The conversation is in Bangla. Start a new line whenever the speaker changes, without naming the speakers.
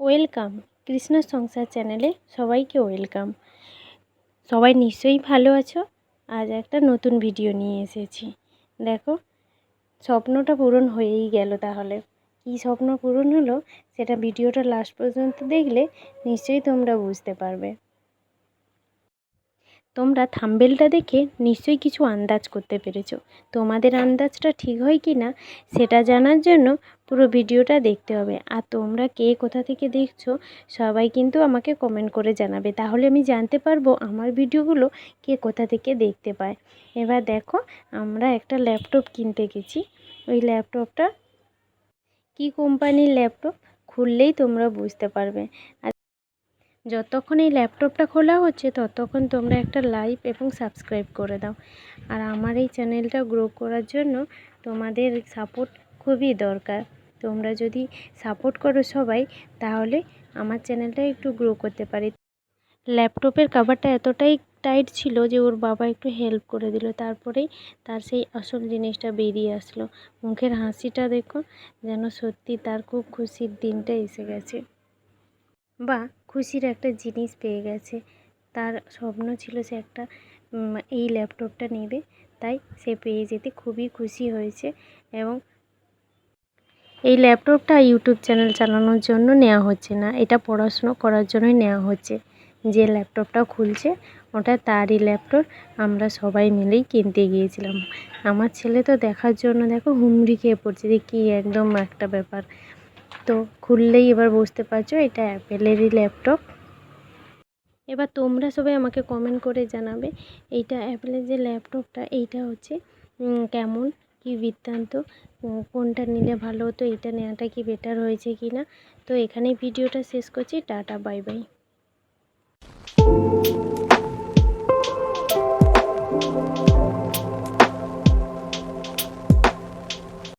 ওয়েলকাম। কৃষ্ণ সংসার চ্যানেলে সবাইকে ওয়েলকাম। সবাই নিশ্চয়ই ভালো আছো? আজ একটা নতুন ভিডিও নিয়ে এসেছি। দেখো, স্বপ্নটা পূরণ হয়েই গেল তাহলে। কী স্বপ্ন পূরণ হলো সেটা ভিডিওটা লাস্ট পর্যন্ত দেখলে নিশ্চয়ই তোমরা বুঝতে পারবে। তোমরা থাম্বেলটা দেখে নিশ্চয়ই কিছু আন্দাজ করতে পেরেছ। তোমাদের আন্দাজটা ঠিক হয় কি না সেটা জানার জন্য পুরো ভিডিওটা দেখতে হবে। আর তোমরা কে কোথা থেকে দেখছ, সবাই কিন্তু আমাকে কমেন্ট করে জানাবে। তাহলে আমি জানতে পারব আমার ভিডিওগুলো কে কোথা থেকে দেখতে পায়। এবার দেখো, আমরা একটা ল্যাপটপ কিনতে গেছি। ওই ল্যাপটপটা কী কোম্পানির ল্যাপটপ খুললেই তোমরা বুঝতে পারবে। আর যতক্ষণ এই ল্যাপটপটা খোলা হচ্ছে, ততক্ষণ তোমরা একটা লাইক এবং সাবস্ক্রাইব করে দাও। আর আমার এই চ্যানেলটা গ্রো করার জন্য তোমাদের সাপোর্ট খুবই দরকার। তোমরা যদি সাপোর্ট করো সবাই, তাহলে আমার চ্যানেলটা একটু গ্রো করতে পারি। ল্যাপটপের কাভারটা এতটাই টাইট ছিল যে ওর বাবা একটু হেল্প করে দিল। তারপরেই তার সেই আসল জিনিসটা বেরিয়ে আসলো। মুখের হাসিটা দেখো, যেন সত্যি তার খুব খুশির দিনটা এসে গেছে। বা, খুশির একটা জিনিস পেয়ে গেছে। তার স্বপ্ন ছিল সে একটা এই ল্যাপটপটা নেবে। তাই সে পেয়ে যেতে খুবই খুশি হয়েছে এবং এই ল্যাপটপটা ইউটিউব চ্যানেল চালানোর জন্য নেওয়া হচ্ছে না। এটা পড়াশুনো করার জন্যই নেওয়া হচ্ছে। যে ল্যাপটপটা খুলছে, ওটা তারই ল্যাপটপ আমরা সবাই মিলেই কিনতে গিয়েছিলাম। আমার ছেলে তো দেখার জন্য দেখো হুমড়ি খেয়ে পড়ছে, যে কী একদম একটা ব্যাপার। তো খুললেই এবার বুঝতে পারছ, এটা অ্যাপেলেরই ল্যাপটপ এবার তোমরা সবাই আমাকে কমেন্ট করে জানাবে, এইটা অ্যাপেলের যে ল্যাপটপটা এইটা হচ্ছে কেমন? কি বৃত্তান্ত? কোনটা নিলে ভালো হতো এটা নেওয়াটা কি বেটার হয়েছে কি না তো এখানেই ভিডিওটা শেষ করছি, টাটা, বাই বাই।